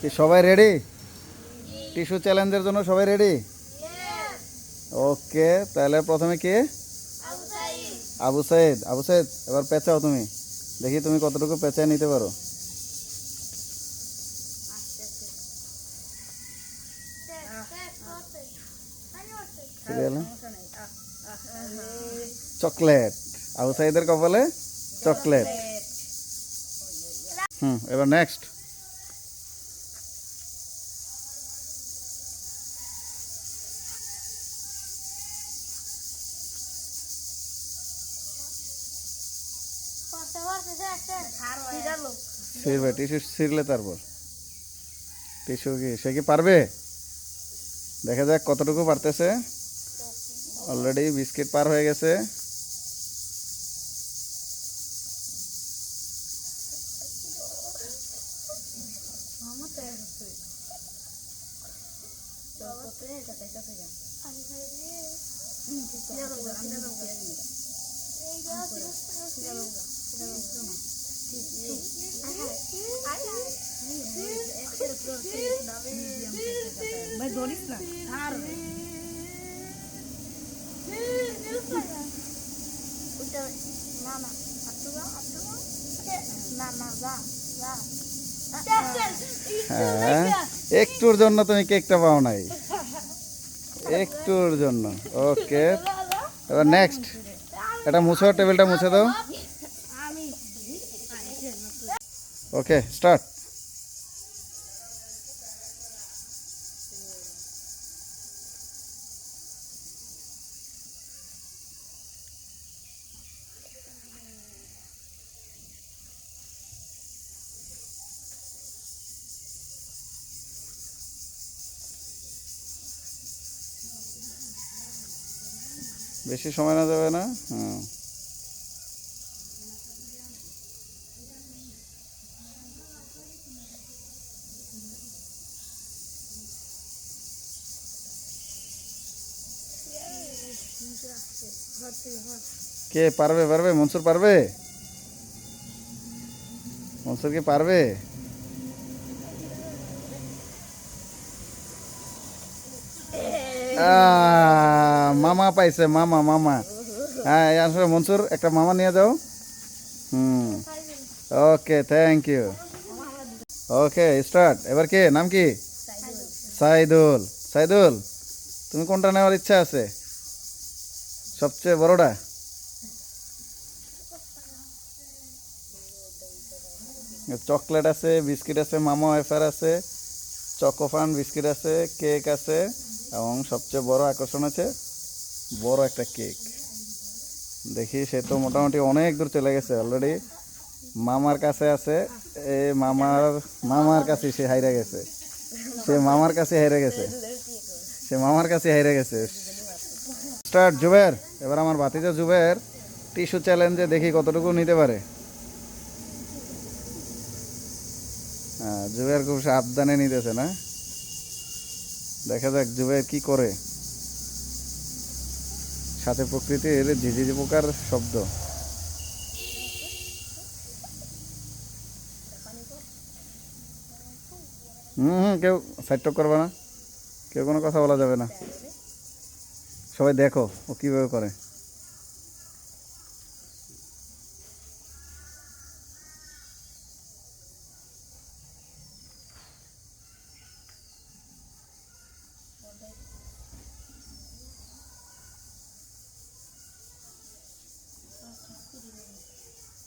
কি সবাই ready tissue চ্যালেঞ্জের জন্য সবাই রেডি ওকে তাহলে প্রথমে কে? আবু সাইদ। আবু সাইদ এবার পেঁচাও তুমি। দেখি তুমি কতটুকু পেঁচায় নিতে পারো। চকলেট আবু সাইদের কপালে চকলেট হুম এবার নেক্সট ছিড়বে টিস্যু ছিঁড়লে তারপর। টিস্যু কি, সে কি পারবে? দেখা যাক কতটুকু পারতেছে। অলরেডি বিস্কিট পার হয়ে গেছে। ভাই ধরিস না আর হ্যাঁ একটুর জন্য তুমি কেকটা পাও নাই। একটুর জন্য ওকে। এবার নেক্সট এটা মুছো টেবিলটা মুছে দাও। ওকে স্টার্ট বেশি সময় না যাবে না? হ্যাঁ। কে পারবে পারবে? মনসুর পারবে? মনসুর কি পারবে? আহ, মামা পাইছে, মামা মামা। হ্যাঁ আসলে মনসুর, একটা মামা নিয়ে যাও। হুম। Okay thank you okay start এবার কে? নাম কি? সাইদুল। সাইদুল, তুমি কোনটা নেওয়ার ইচ্ছা আছে? সবচেয়ে বড়টা? চকলেট আছে, বিস্কিট আছে, মামা ওয়েফার আছে, চকোফান বিস্কিট আছে, কেক আছে, এবং সবচেয়ে বড় আকর্ষণ আছে বড় একটা কেক। দেখি, সে তো মোটামুটি অনেক দূর চলে গেছে অলরেডি মামার কাছে আছে, এ মামার মামার কাছে সে হাইরে গেছে। সে মামার কাছে হাইরে গেছে। সে মামার কাছে হাইরে গেছে। স্টার্ট জুবের, এবার আমার বাতিজা জুবের টিস্যু চ্যালেঞ্জে দেখি কতটুকু নিতে পারে। হ্যাঁ জুবের খুব সাবধানে নিতেছে না। দেখা যাক জুবের কি করে। সাথে প্রকৃতির ঝিঝিঝি পোকার শব্দ। হুম হুম, কেউ সাইড করবে না। কেউ কোনো কথা বলা যাবে না। সবাই দেখো ও কীভাবে করে।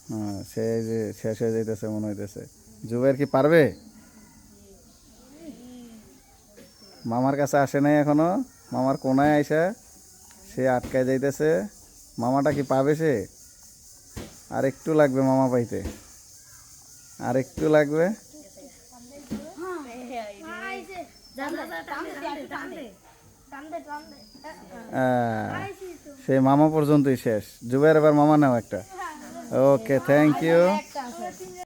হ্যাঁ সে যে শেষ হয়ে যাইতেছে মনে হইতেছে। জুবের কি পারবে? মামার কাছে আসে নাই এখনও। মামার কোনায় আইসা সে আটকায় যাইতেছে। মামাটা কি পাবে সে? আর একটু লাগবে মামা পাইতে। আর একটু লাগবে। আহ, সে মামা পর্যন্তই শেষ। জুবের এবার মামা নাও একটা। ওকে থ্যাংক ইউ